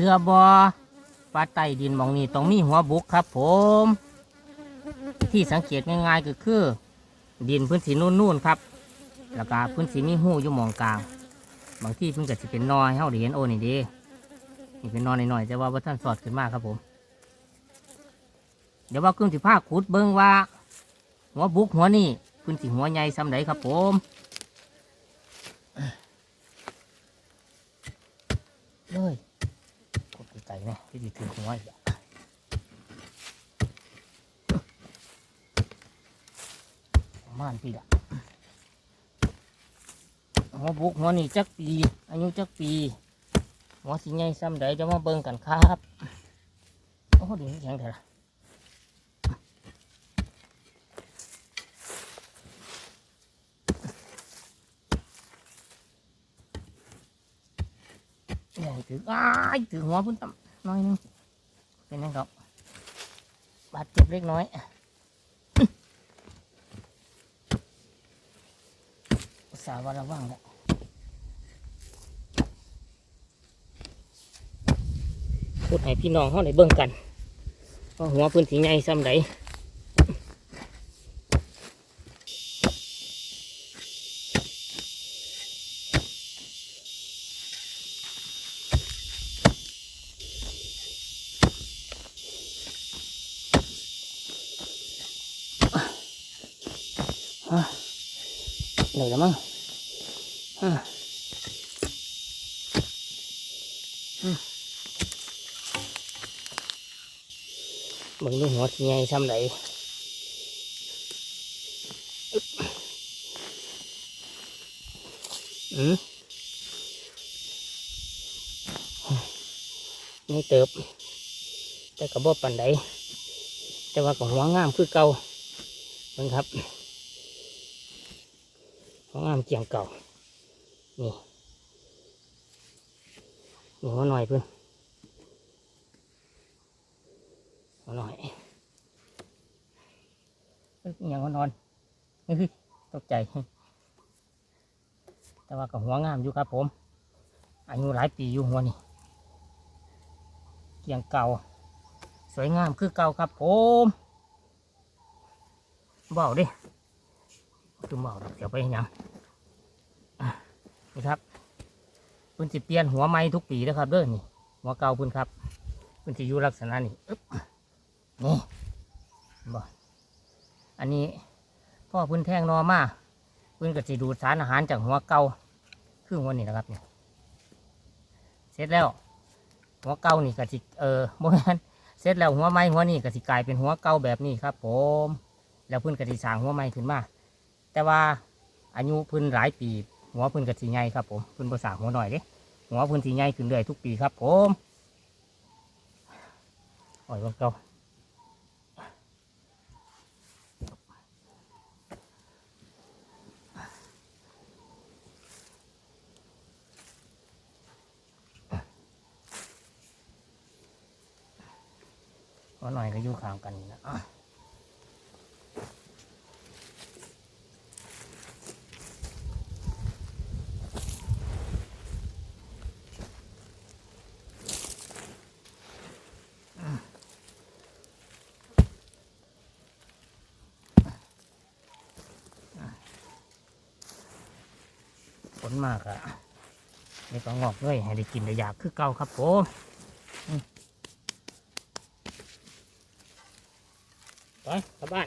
สือบอปลาไต่ดินมองนี้ต้องมีหัวบุกครับ ผม ที่สังเกตง่ายๆก็คือ ดินพื้นสีนุ่นๆครับ แล้วก็พื้นสีมีหูอยู่มองกลาง บางที่เพิ่นก็จะเป็นนอยเฮาได้เห็นโอ้นี่ดีนี่เป็นนอยหน่อยๆแต่ว่าบ่ท่านสอดขึ้นมากครับผม เดี๋ยวว่าเครื่องสิผ้าขุดเบิ่งว่า หัวบุกหัวนี่พื้นสีหัวใหญ่ซ้ำใดครับผมเลย ไกลๆนะที่สิถึงหัวอีกม่านปีละหัวบุกหัวนี่จักปีอายุจักปีหัวสีใหญ่ซ้ำใดจะมาเบิ่งกันครับโอ้ดีแข็งเถอะล่ะใหญ่ถืออ้ายถือหัวพุ่นต่ำ น้อยหนึงเป็นยังครับบาดเจ็บเล็กน้อยอุตสาห์วาระวังแล้วพูดให้พี่น้องเขาได้เบิ่งกันว่าหัวพื้นที่ใหญ่ซ้ำใด เหนื่อยแล้วมั้งมเบิ่งดูหัวที่ใหญ่ซ้ำใดอึ๊บอืมนี่เติบ แต่กระบอกปันใดแต่ว่าก็หัวงามคือเก่าเบิ่งครับ ของงามเกียงเก่า นี่นี่หัวหน่อยเพื่อนหัวหน่อยเอ้ยอหย่างหัวนอนเฮ้ยตกใจ แต่ว่ากับหัวงามอยู่ครับผมอายุหลายปีอยู่หัวนี่เกียงเก่า สวยงามคือเก่าครับผมบาเดิ ตุ้มเบาดอกเดี๋ยวไปเห็นหยังนี่ครับเพิ่นสิเปลี่ยนหัวไม้ทุกปีนะครับเด้อนี่หัวเก่าเพิ่นครับเพิ่นสิอยู่ลักษณะนี้อึ๊บนี่บ่อันนี้พ่อเพิ่นแทงนอมาเพิ่นก็สิดูดสารอาหารจากหัวเก่าคือหัวนี่นะครับเนี่ยเสร็จแล้ว หัวเก่านี่ก็สิเออบ่แม่นเสร็จแล้วหัวไม้หัวนี่ก็สิกลายเป็นหัวเก่าแบบนี้ครับ ผม แล้วเพิ่นก็สิสางหัวไม้ขึ้นมา แต่ว่าอายุพิ่นหลายปี หัวพื้นกระสีใหญ่ครับผมพื้นภาษาหัวหน่อยเด้หัวพื้นสีใหญ่ขึ้นเรื่อยทุกปีครับผมอ่อยลงเก่าหัวหน่อยก็อยู่ข้างกันนะ ผลมากอะนี่ก็งอกด้วยให้ได้กินได้อยากคือเก่าครับผมอืมไปกลับบ้าน